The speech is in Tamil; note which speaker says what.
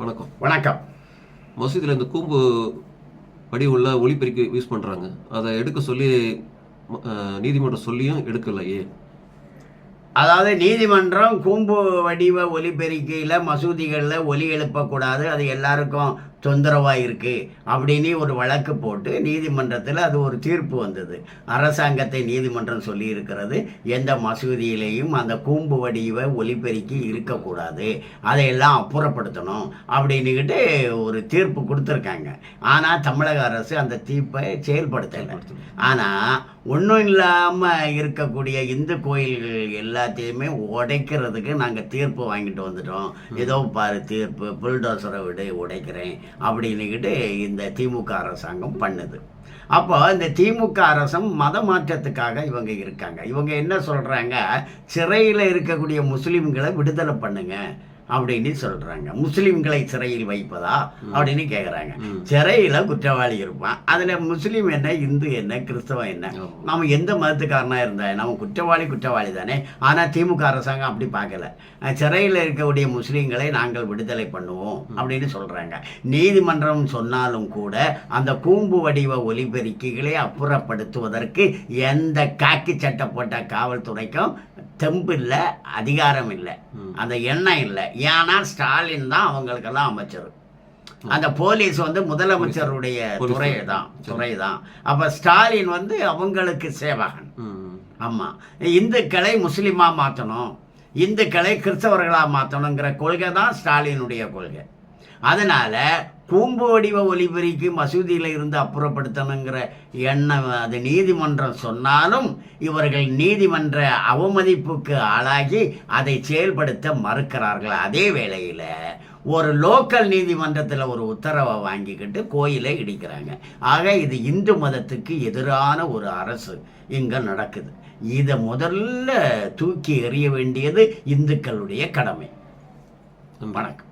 Speaker 1: வணக்கம்.
Speaker 2: மசூதியில் இந்த கூம்பு வடிவுள்ள ஒளிபெருக்கி யூஸ் பண்ணுறாங்க அதை எடுக்க சொல்லி நீதிமன்றம் சொல்லியும் எடுக்கல ஏன்
Speaker 1: அதாவது நீதிமன்றம் கூம்பு வடிவ ஒலிபெருக்கியில் மசூதிகளில் ஒலி எழுப்பக்கூடாது. அது எல்லாருக்கும் தொந்தரவாக இருக்குது அப்படின்னு ஒரு வழக்கு போட்டு நீதிமன்றத்தில் அது ஒரு தீர்ப்பு வந்தது. அரசாங்கத்தை நீதிமன்றம் சொல்லி இருக்கிறது எந்த மசூதியிலையும் அந்த கூம்பு வடிவ ஒலிபெருக்கி இருக்கக்கூடாது. அதையெல்லாம் அப்புறப்படுத்தணும் அப்படின்னுக்கிட்டு ஒரு தீர்ப்பு கொடுத்துருக்காங்க. ஆனால் தமிழக அரசு அந்த தீர்ப்பை செயல்படுத்தலை. ஆனால் ஒன்றும் இல்லாமல் இருக்கக்கூடிய இந்து கோயில்கள் எல்லாத்தையுமே உடைக்கிறதுக்கு நாங்கள் தீர்ப்பு வாங்கிட்டு வந்துட்டோம். ஏதோ பாரு தீர்ப்பு புல்டோசரை விட உடைக்கிறேன். அப்படின்னுக்கிட்டு இந்த திமுக அரசாங்கம் பண்ணுது. அப்போ இந்த திமுக அரசும் மத மாற்றத்துக்காக இவங்க இருக்காங்க. இவங்க என்ன சொல்கிறாங்க சிறையில் இருக்கக்கூடிய முஸ்லீம்களை விடுதலை பண்ணுங்க. அப்படின்னு சொல்கிறாங்க முஸ்லீம்களை சிறையில் வைப்பதா அப்படின்னு கேட்குறாங்க சிறையில் குற்றவாளி இருப்பான். அதில் முஸ்லீம் என்ன இந்து என்ன கிறிஸ்தவம் என்ன. நம்ம எந்த மதத்துக்காரனாக இருந்தா நம்ம குற்றவாளி குற்றவாளி தானே? ஆனால் திமுக அரசாங்கம் அப்படி பார்க்கல. சிறையில் இருக்கக்கூடிய முஸ்லீம்களை நாங்கள் விடுதலை பண்ணுவோம் அப்படின்னு சொல்கிறாங்க நீதிமன்றம் சொன்னாலும் கூட அந்த கூம்பு வடிவ ஒலிபெருக்கிகளை அப்புறப்படுத்துவதற்கு எந்த காக்கி சட்டை போட்ட காவல்துறைக்கும் தெம்பு இல்லை அதிகாரம் இல்லை. அந்த எண்ணம் இல்லை. ஏன்னா ஸ்டாலின் தான் அவங்களுக்கெல்லாம் அமைச்சர். அந்த போலீஸ் வந்து முதலமைச்சருடைய துறை தான் துறை தான் அப்போ ஸ்டாலின் வந்து அவங்களுக்கு சேவகன். ஆமாம் இந்துக்களை முஸ்லீமாக மாற்றணும் இந்துக்களை கிறிஸ்தவர்களாக மாற்றணுங்கிற கொள்கை தான் ஸ்டாலினுடைய கொள்கை. அதனால் கூம்பு வடிவ ஒலிபெருக்கி மசூதியில் இருந்து அப்புறப்படுத்தணுங்கிற எண்ணம் அது நீதிமன்றம் சொன்னாலும் இவர்கள் நீதிமன்ற அவமதிப்புக்கு ஆளாகி அதை செயல்படுத்த மறுக்கிறார்கள். அதே வேளையில் ஒரு லோக்கல் நீதிமன்றத்தில் ஒரு உத்தரவை வாங்கிக்கிட்டு கோயிலை இடிக்கிறாங்க. ஆக இது இந்து மதத்துக்கு எதிரான ஒரு அரசு இங்கே நடக்குது. இதை முதல்ல தூக்கி எறிய வேண்டியது இந்துக்களுடைய கடமை. வணக்கம்.